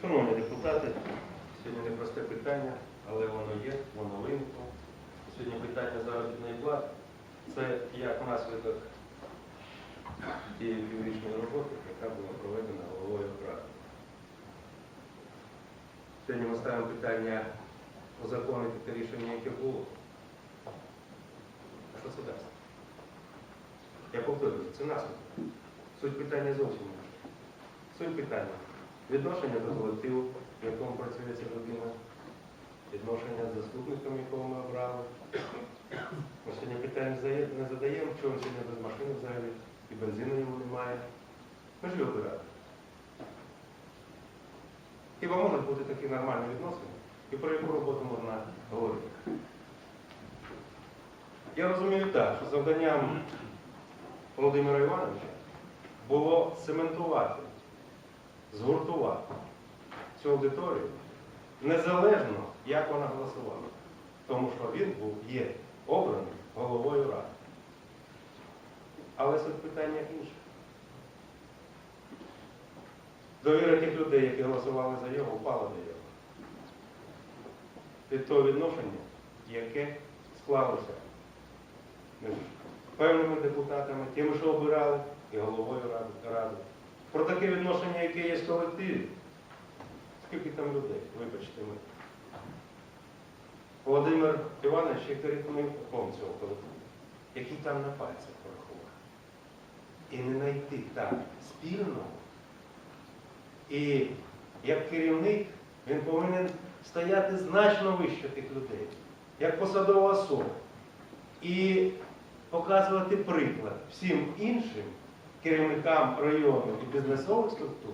Шановні депутати, сьогодні непросте питання, але воно є, воно виникло. Сьогодні питання заробітної плати це як наслідок тієї піврічної роботи, яка була проведена головою ради. Сьогодні ми ставимо питання узаконити те рішення, яке було. Дасть? Я повторюю, це наслідок. Суть питання зовсім інша. Суть питання відношення до колективу, в якому працює ця людина, відношення з заступником, якого ми обрали. Ми сьогодні питання не задаємо, чого він сьогодні без машини взагалі, і бензину йому немає. Ми ж його обирали. Хіба можуть бути такі нормальні відносини? І про яку роботу можна говорити? Я розумію так, що завданням Володимира Івановича було цементувати, згуртувати цю аудиторію незалежно, як вона голосувала. Тому що він був, є обраний головою ради. Але суть питання інше. Довіра тих людей, які голосували за його, впала до його. Від того відношення, яке склалося між певними депутатами, тими, що обирали, і головою ради. Про таке відношення, яке є в колективі. Скільки там людей, вибачте ми. Володимир Іванович є керівником цього колективу, який там на пальцях порахував. І не знайти там спільного. І як керівник він повинен стояти значно вище тих людей, як посадова особа. І показувати приклад всім іншим керівникам району і бізнесових структур,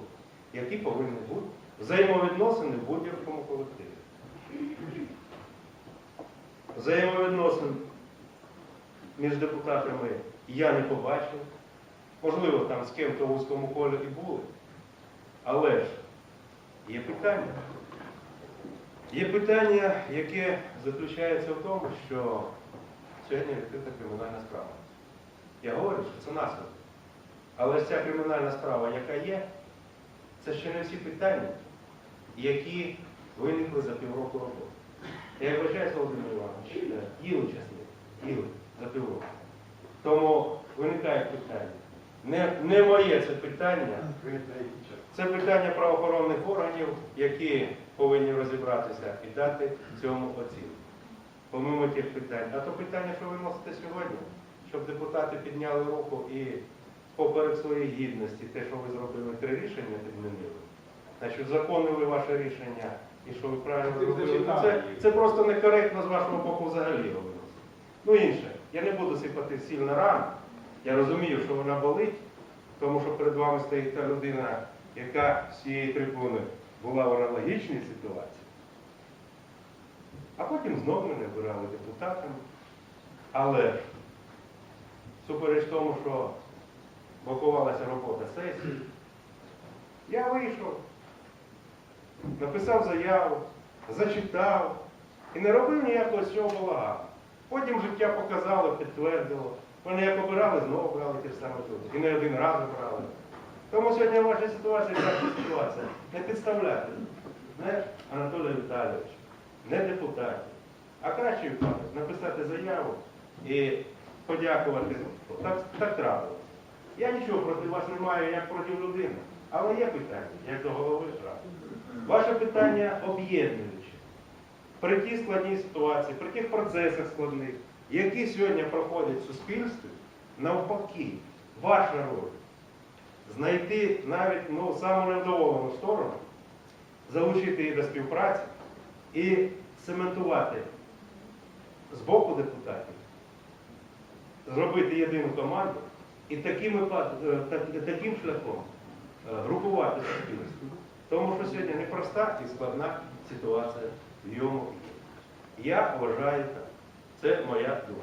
які повинні бути взаємовідносини в будь-якому колективі. Взаємовідносин між депутатами я не побачив. Можливо, там з ким-то в вузькому колі і були. Але ж є питання. Є питання, яке заключається в тому, що сьогодні відкрита кримінальна справа. Я говорю, що це наслідок. Але ж ця кримінальна справа, яка є, це ще не всі питання, які виникли за півроку роботи. Я вибачаюся, Володимир Іванович, е, їли часник, за півроку. Тому виникає питання. Не, не моє це питання, це питання правоохоронних органів, які повинні розібратися і дати цьому оцінку. Помимо тих питань. А то питання, що ви носите сьогодні, щоб депутати підняли руку і поперед своєї гідності, те, що ви зробили, три рішення підмінили. Значить, законили ваше рішення і що ви правильно зробили. Ну, Це, це просто некоректно з вашого боку взагалі робити. Ну інше, я не буду сипати сильно рану. Я розумію, що вона болить, тому що перед вами стоїть та людина, яка з цієї трибуни була в аналогічній ситуації. А потім знову мене обирали депутатами. Але супереч тому, що блокувалася робота сесії, я вийшов, написав заяву, зачитав і не робив ніякого цього балагану. Потім життя показало, підтвердило. Вони як обирали, знову брали ж самі люди. І не один раз обрали. Тому сьогодні в вашій ситуації така ситуація. Не підставляти. Не Анатолія Віталійовича, не депутатів. А краще написати заяву і подякувати. Так, так трапилося. Я нічого проти вас не маю, як проти людини. Але є питання, як до голови ради. Ваше питання об'єднуюче. При тій складній ситуації, при тих процесах складних, які сьогодні проходять в суспільстві, навпаки, ваша роль знайти навіть ну, саму невдоволену сторону, залучити її до співпраці і цементувати з боку депутатів, зробити єдину команду і таким, е, так- таким шляхом е, групувати суспільство. Тому що сьогодні непроста і складна ситуація в йому. Я вважаю так. Це моя думка.